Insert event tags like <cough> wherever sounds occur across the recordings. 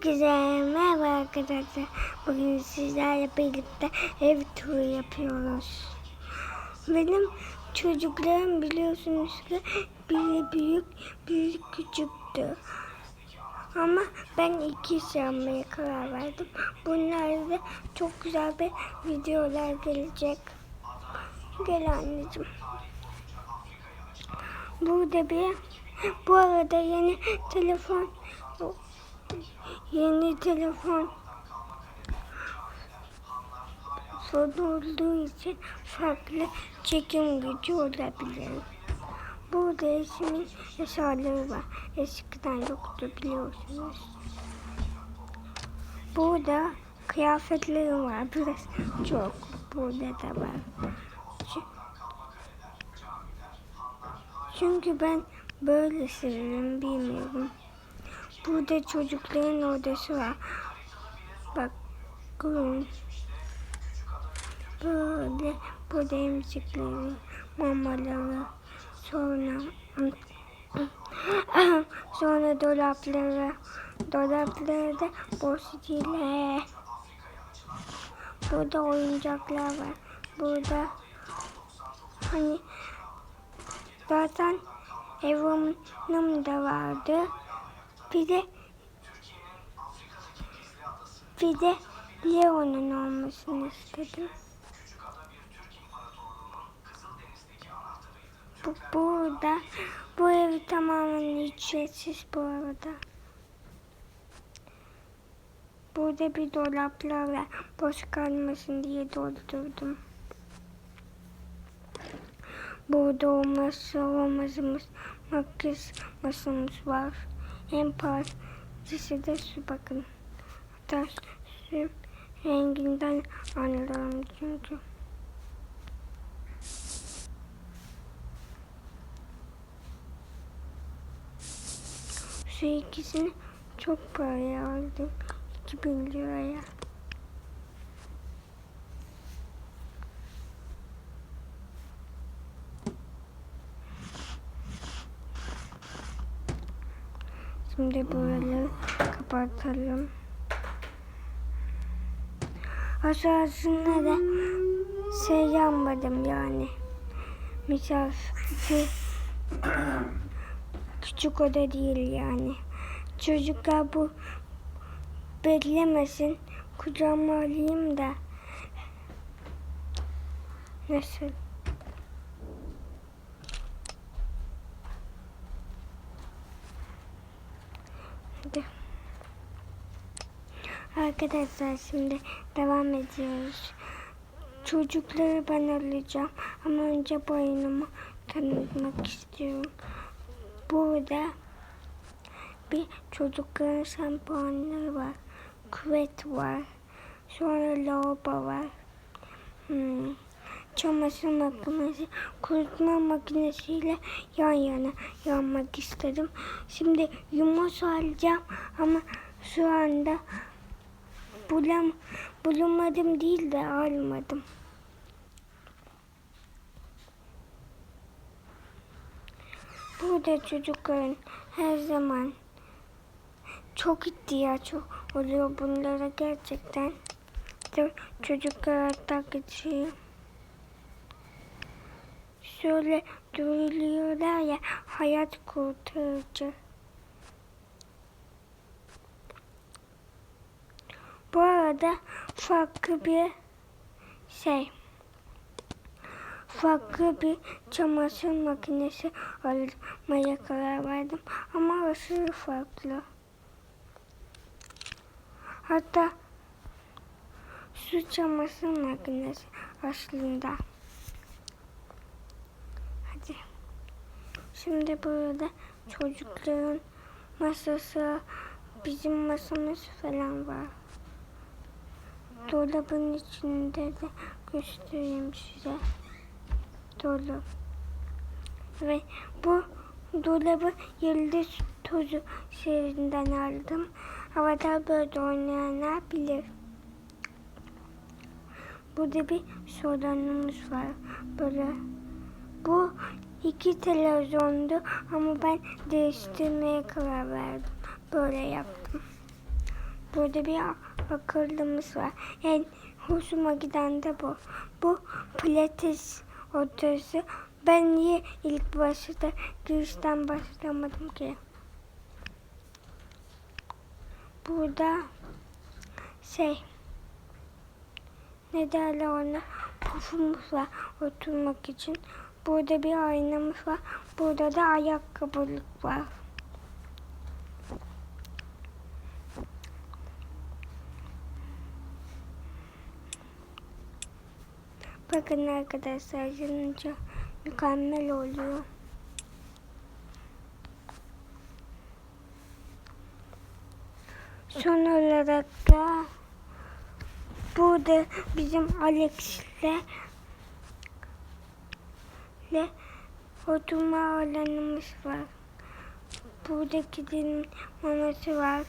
Herkese merhaba arkadaşlar. Bugün sizlerle birlikte ev turu yapıyoruz. Benim çocuklarım biliyorsunuz ki biri büyük, biri küçüktü. Ama ben iki almaya karar verdim. Bunlarda çok güzel bir videolar gelecek. Gel anneciğim. Burada bir bu arada yeni telefon yeni telefon sorun olduğu için farklı çekim gücü olabilir. Burada resmin eserleri var. Eskiden yoktu biliyorsunuz. Burada kıyafetlerim var. Biraz çok. Burada da var. Çü- Çünkü ben böyle seviyorum bilmiyorum. Burada çocukların odası var. Bak görün. Böyle burada emzikleri, mamaları, sonra <clears throat> sonra dolapları, dolapları da boşluğuyla. Burada oyuncaklar var. Burada hani zaten evim de vardı. Bir de bir de Leo'nun olmasını istedim. Bu, burada bu ev tamamen ücretsiz bu arada. Burada bir dolaplar var. Boş kalmasın diye doldurdum. Burada olmazsa olmazımız makyaj masamız var. En pahalısı da su bakın. Hatta su renginden anlarım çünkü. Şu ikisini çok paraya aldım. 2000 liraya. Şimdi buraları kapatalım. Aşağısında da şey yanmadım yani. Misafir küçük oda değil yani. Çocuklar bu beklemesin. Kucağıma alayım da. Nasıl? Arkadaşlar şimdi devam ediyoruz. Çocukları ben alacağım ama önce bu oyunumu tanıtmak istiyorum. Burada bir çocukların şampuanları var. Küvet var. Sonra lavabo var. Hmm. Çamaşır makinesi, kurutma makinesiyle yan yana yanmak istedim. Şimdi yumurta alacağım ama şu anda bulam, bulamadım değil de almadım. Burada çocukların her zaman çok ihtiyaç oluyor bunlara gerçekten. De Çocuklara takıcı. Şöyle duyuluyorlar ya hayat kurtarıcı. Bu arada farklı bir şey. Farklı bir çamaşır makinesi almaya karar verdim. Ama aşırı farklı. Hatta su çamaşır makinesi aslında. Hadi. Şimdi burada çocukların masası, bizim masamız falan var. Dolabın içinde de göstereyim size. Dolap. Ve bu dolabı yıldız tozu serinden aldım. Havada böyle oynayanlar bilir. Burada bir salonumuz var. Böyle. Bu iki televizyondu ama ben değiştirmeye karar verdim. Böyle yaptım. Burada bir akıllımız var. En hoşuma giden de bu. Bu pilates odası. Ben niye ilk başta girişten başlamadım ki? Burada şey ne derler ona pufumuz var oturmak için. Burada bir aynamız var. Burada da ayakkabılık var. Bakın arkadaşlar yanınca mükemmel oluyor. Son olarak da burada bizim Alex'le ile oturma alanımız var. Burada kedinin maması var.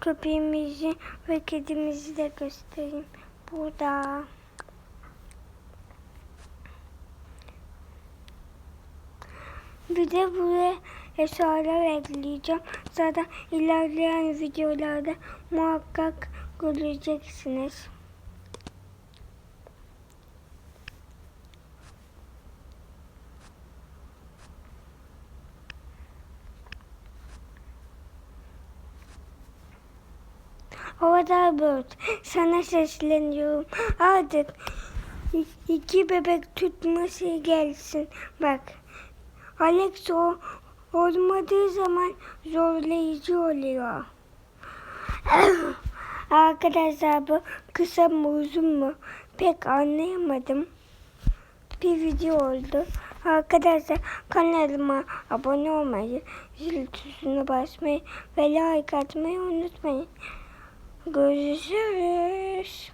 Köpeğimizi ve kedimizi de göstereyim. Burada. Bir de buraya eşyalar ekleyeceğim. Zaten ilerleyen videolarda muhakkak göreceksiniz. Havada Bird, sana sesleniyorum. Artık iki bebek tutması gelsin. Bak, Alex o olmadığı zaman zorlayıcı oluyor. <coughs> Arkadaşlar bu kısa mı uzun mu pek anlayamadım. Bir video oldu. Arkadaşlar kanalıma abone olmayı, zil tuşuna basmayı ve like atmayı unutmayın. Görüşürüz.